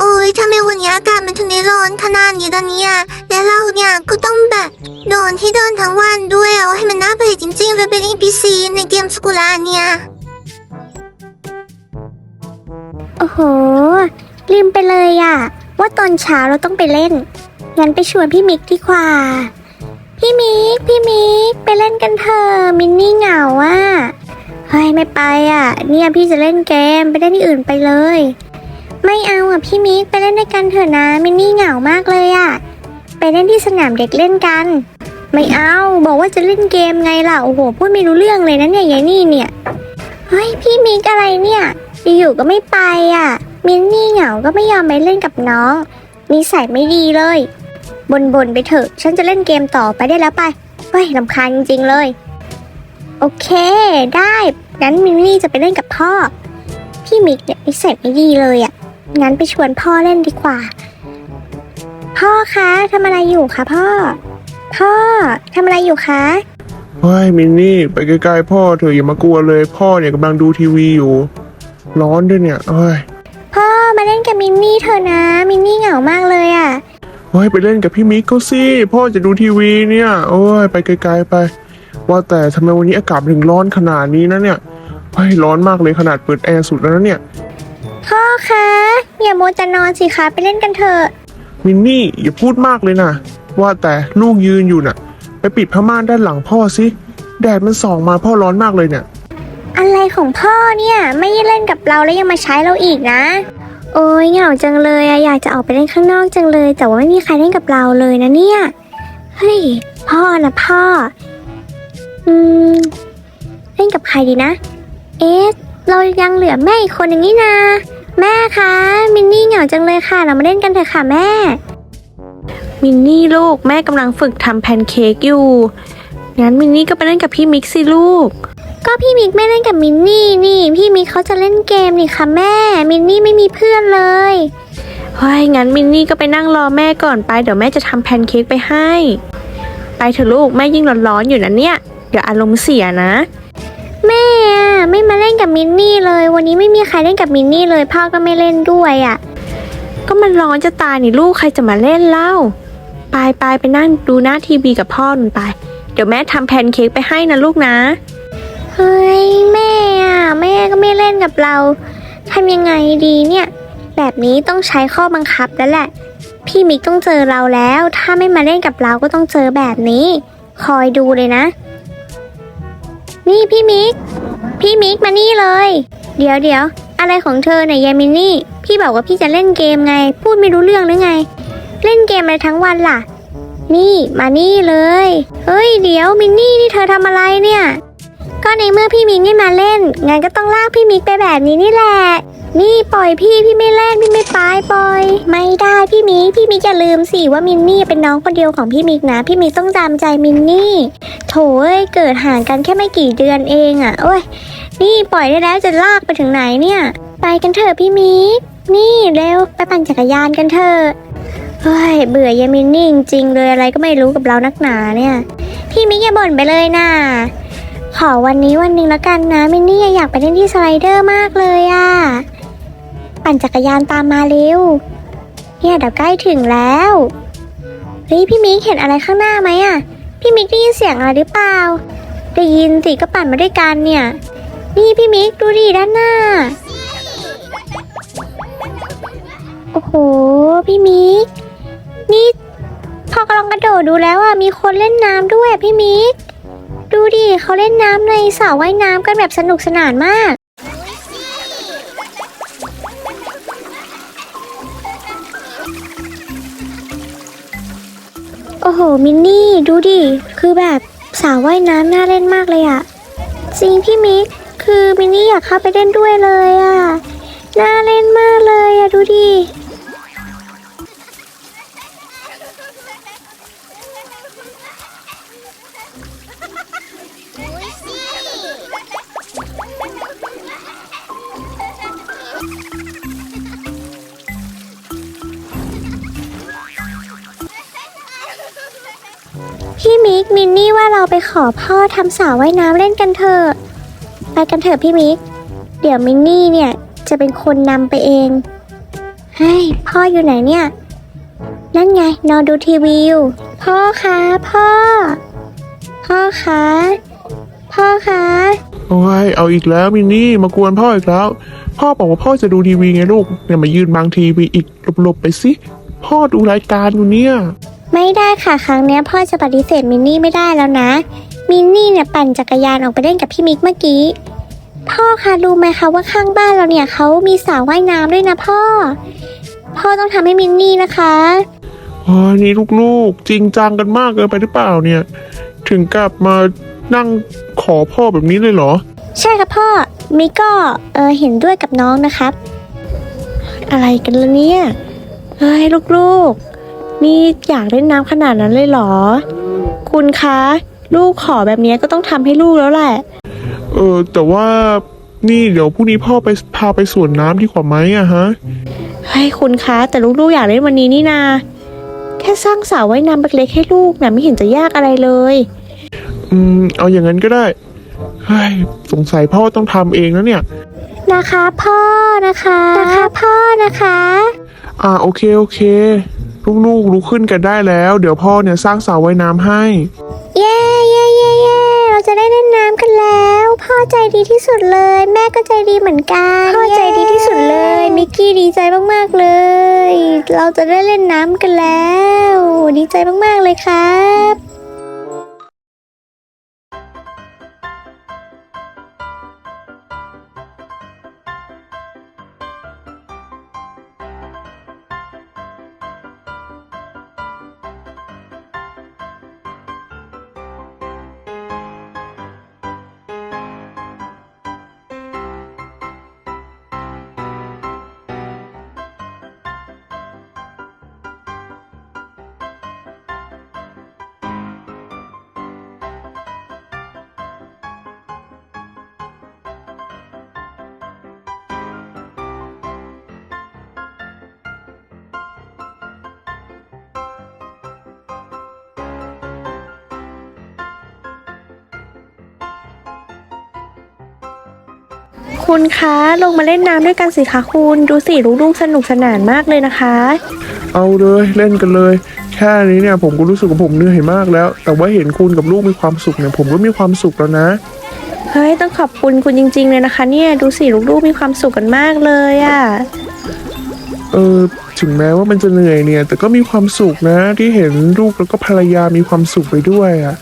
โอ้ยทำไมวันนี้อากาศมันถึงได้ร้อนขนาดนี้ตอนนี้อะแล้วเราเนี่ยก็ต้องแบบโดนที่เดินทั้งวันด้วยอะให้มันน่าเบื่อจริงๆเลยเป็น NPC ในเกมสกุลาเนี่ยโอ้โห ลืมไปเลยอะว่าตอนเช้าเราต้องไปเล่น งั้นไปชวนพี่มิกดีกว่า พี่มิก พี่มิก ไปเล่นกันเถอะมินนี่เหงาอะ เฮ้ยไม่ไปอะ เนี่ยพี่จะเล่นเกมไปเล่นที่อื่นไปเลย ไม่เอาอะพี่มิกไปเล่นด้วยกันเถอะนะมินนี่เหงามากเลยอะ ไปเล่นที่สนามเด็กเล่นกัน ไม่เอาบอกว่าจะเล่นเกมไงล่ะโอ้โหพูดไม่รู้เรื่องเลยนะเนี่ยยายนี่เนี่ยเฮ้ยพี่มิกอะไรเนี่ยอยู่ๆก็ไม่ไปอะ มินนี่เหงาก็ไม่ยอมไปเล่นกับน้องนิสัยไม่ดีเลยบนบนๆไปเถอะ ฉันจะเล่นเกมต่อไปได้แล้วไป เฮ้ยลำคาญจริง ๆ เลย โอเค ได้งั้นมินนี่จะไปเล่นกับพ่อ พี่มิกเนี่ยนิสัยไม่ดีเลยอะงั้นไปชวนพ่อเล่นดีกว่า พ่อคะทำอะไรอยู่คะพ่อ พ่อทำอะไรอยู่คะเฮ้ยมินนี่ไปไกลๆพ่อเถอะอย่ามากลัวเลย พ่อเนี่ยกำลังดูทีวีอยู่ ร้อนด้วยเนี่ยเฮ้ยพ่อมาเล่นกับมินนี่เถอะนะ มินนี่เหงามากเลยอะเฮ้ยไปเล่นกับพี่มิกเขาสิพ่อจะดูทีวีเนี่ยโอ้ยไปไกลๆไป ว่าแต่ทำไมวันนี้อากาศถึงร้อนขนาดนี้นะเนี่ยเฮ้ยร้อนมากเลยขนาดเปิดแอร์สุดแล้วนะเนี่ย พ่อคะอย่าโมวจะนอนสิคะไปเล่นกันเถอะมินนี่อย่าพูดมากเลยนะ ว่าแต่ลูกยืนอยู่น่ะ ไปปิดผ้าม่านด้านหลังพ่อสิแดดมันส่องมาพ่อร้อนมากเลยเนี่ย อะไรของพ่อเนี่ยไม่เล่นกับเราแล้วยังมาใช้เราอีกนะ โอ้ยเหงาจังเลยอะอยากจะออกไปเล่นข้างนอกจังเลย แต่ว่าไม่มีใครเล่นกับเราเลยนะเนี่ยเฮ้ยพ่อนะพ่อ อืมเล่นกับใครดีนะ เอ๊ะเรายังเหลือแม่อีกคนหนึ่งนี่นา แม่คะ มินนี่เหงาจังเลยค่ะ เรามาเล่นกันเถอะค่ะแม่ มินนี่ลูกแม่กำลังฝึกทำแพนเค้กอยู่ งั้นมินนี่ก็ไปเล่นกับพี่มิกสิลูก ก็พี่มิกไม่เล่นกับมินนี่นี่ พี่มิกเขาจะเล่นเกมนี่ค่ะแม่ มินนี่ไม่มีเพื่อนเลยเฮ้ยงั้นมินนี่ก็ไปนั่งรอแม่ก่อนไป เดี๋ยวแม่จะทำแพนเค้กไปให้ ไปเถอะลูกแม่ยิ่งร้อนๆอยู่นะเนี่ยเดี๋ยวอารมณ์เสียนะแม่อะไม่มาเล่นกับมินนี่เลย วันนี้ไม่มีใครเล่นกับมินนี่เลยพ่อก็ไม่เล่นด้วยอะ ก็มันร้อนจะตายนี่ลูกใครจะมาเล่นเล่าไปไปไปนั่งดูหน้าทีวีกับพ่อหนุนไป เดี๋ยวแม่ทำแพนเค้กไปให้นะลูกนะ เฮ้ยแม่อะแม่ก็ไม่เล่นกับเราทำยังไงดีเนี่ย แบบนี้ต้องใช้ข้อบังคับแล้วแหละ พี่มิกต้องเจอเราแล้ว ถ้าไม่มาเล่นกับเราก็ต้องเจอแบบนี้ คอยดูเลยนะ นี่พี่มิก พี่มิกมานี่เลย เดี๋ยวเดี๋ยวอะไรของเธอเนี่ยยายมินนี่ พี่บอกว่าพี่จะเล่นเกมไง พูดไม่รู้เรื่องหรือไง เล่นเกมอะไรทั้งวันล่ะ นี่มานี่เลย เฮ้ยเดี๋ยวมินนี่นี่เธอทำอะไรเนี่ย ก็ในเมื่อพี่มิกไม่มาเล่น งั้นก็ต้องลากพี่มิกไปแบบนี้นี่แหละ นี่ปล่อยพี่พี่ไม่เล่นพี่ไม่ไปปล่อย ไม่ได้พี่มิกพี่มิกอย่าลืมสิว่ามินนี่เป็นน้องคนเดียวของพี่มิกนะ พี่มิกต้องจำใจมินนี่ โถเอ้ยเกิดห่างกันแค่ไม่กี่เดือนเองอะ่ะ โอ้ย นี่ปล่อยได้แล้วจะลากไปถึงไหนเนี่ย ไปกันเถอะพี่มิก นี่เร็วไปปั่นจักรยานกันเถอะเฮ้ยเบื่อยายมินนี่จริงๆเลยอะไรก็ไม่รู้กับเรานักหนาเนี่ย พี่มิกอย่าบ่นไปเลยนะ ขอวันนี้วันหนึ่งแล้วกันนะมินนี่อยากไปเล่นที่สไลเดอร์มากเลยอะปั่นจักรยานตามมาเร็ว เนี่ยเดี๋ยวใกล้ถึงแล้วเฮ้ยพี่มิกเห็นอะไรข้างหน้าไหมอะพี่มิกได้ยินเสียงอะไรหรือเปล่า ได้ยินสิก็ปั่นมาด้วยกันเนี่ย นี่พี่มิกดูดิด้านหน้า โอ้โหพี่มิกนี่พอกำลังกระโดดดูแล้วอะมีคนเล่นน้ำด้วยพี่มิก ดูดิเขาเล่นน้ำในสระว่ายน้ำกันแบบสนุกสนานมากโอ้โหมินนี่ดูดิคือแบบสระว่ายน้ำน่าเล่นมากเลยอะจริงพี่มิกคือมินนี่อยากเข้าไปเล่นด้วยเลยอะน่าเล่นมากเลยอะดูดิ พี่มิกมินนี่ว่าเราไปขอพ่อทำสระว่ายน้ำเล่นกันเถอะ ไปกันเถอะพี่มิก เดี๋ยวมินนี่เนี่ยจะเป็นคนนำไปเองเฮ้ยพ่ออยู่ไหนเนี่ย นั่นไงนอนดูทีวีอยู่ พ่อคะพ่อ พ่อคะพ่อคะโอ้ยเอาอีกแล้วมินนี่มากวนพ่ออีกแล้ว พ่อบอกว่าพ่อจะดูทีวีไงลูกเนี่ยมายืนบังทีวีอีกหลบๆไปสิพ่อดูรายการอยู่เนี่ย ไม่ได้ค่ะครั้งเนี้ยพ่อจะปฏิเสธมินนี่ไม่ได้แล้วนะ มินนี่เนี่ยปั่นจักรยานออกไปเล่นกับพี่มิกเมื่อกี้ พ่อคะรู้ไหมคะว่าข้างบ้านเราเนี่ยเขามีสระว่ายน้ำด้วยนะพ่อ พ่อต้องทำให้มินนี่นะคะโอ้ยนี่ลูกๆ จริงจังกันมากเกินไปหรือเปล่าเนี่ย ถึงกลับมานั่งขอพ่อแบบนี้เลยเหรอ ใช่ครับพ่อ มิกก็เออเห็นด้วยกับน้องนะครับ อะไรกันละเนี่ยเฮ้ยลูกๆ นี่อยากเล่นน้ำขนาดนั้นเลยเหรอ คุณคะ ลูกขอแบบนี้ก็ต้องทำให้ลูกแล้วแหละ เออ แต่ว่านี่เดี๋ยวพรุ่งนี้พ่อไปพาไปสวนน้ำดีกว่าไหมอะฮะ เฮ้ยคุณคะ แต่ลูกๆอยากเล่นวันนี้นี่นา แค่สร้างสระว่ายน้ำเล็กๆให้ลูกนะไม่เห็นจะยากอะไรเลย อืม เอาอย่างนั้นก็ได้เฮ้ยสงสัยพ่อต้องทำเองนะเนี่ย นะคะพ่อนะคะ นะคะพ่อนะคะ อ่าโอเคโอเค ลูกๆลุกขึ้นกันได้แล้ว เดี๋ยวพ่อเนี่ยสร้างสระว่ายน้ำให้ เย้เย้เย้เย้เราจะได้เล่นน้ำกันแล้ว พ่อใจดีที่สุดเลย แม่ก็ใจดีเหมือนกัน พ่อใจดีที่สุดเลย มิกกี้ดีใจมากๆเลย เราจะได้เล่นน้ำกันแล้ว ดีใจมากๆเลยครับ คุณคะลงมาเล่นน้ำด้วยกันสิคะคุณดูสิลูกๆสนุกสนานมากเลยนะคะ เอาเลยเล่นกันเลย แค่นี้เนี่ยผมก็รู้สึกว่าผมเหนื่อยมากแล้ว แต่ว่าเห็นคุณกับลูกมีความสุขเนี่ยผมก็มีความสุขแล้วนะเฮ้ยต้องขอบคุณคุณจริง ๆ เลยนะคะ เนี่ยดูสิลูกๆมีความสุขกันมากเลยอะ่ะเออถึงแม้ว่ามันจะเหนื่อยเนี่ย แต่ก็มีความสุขนะที่เห็นลูกแล้วก็ภรรยามีความสุขไปด้วยอะ่ะ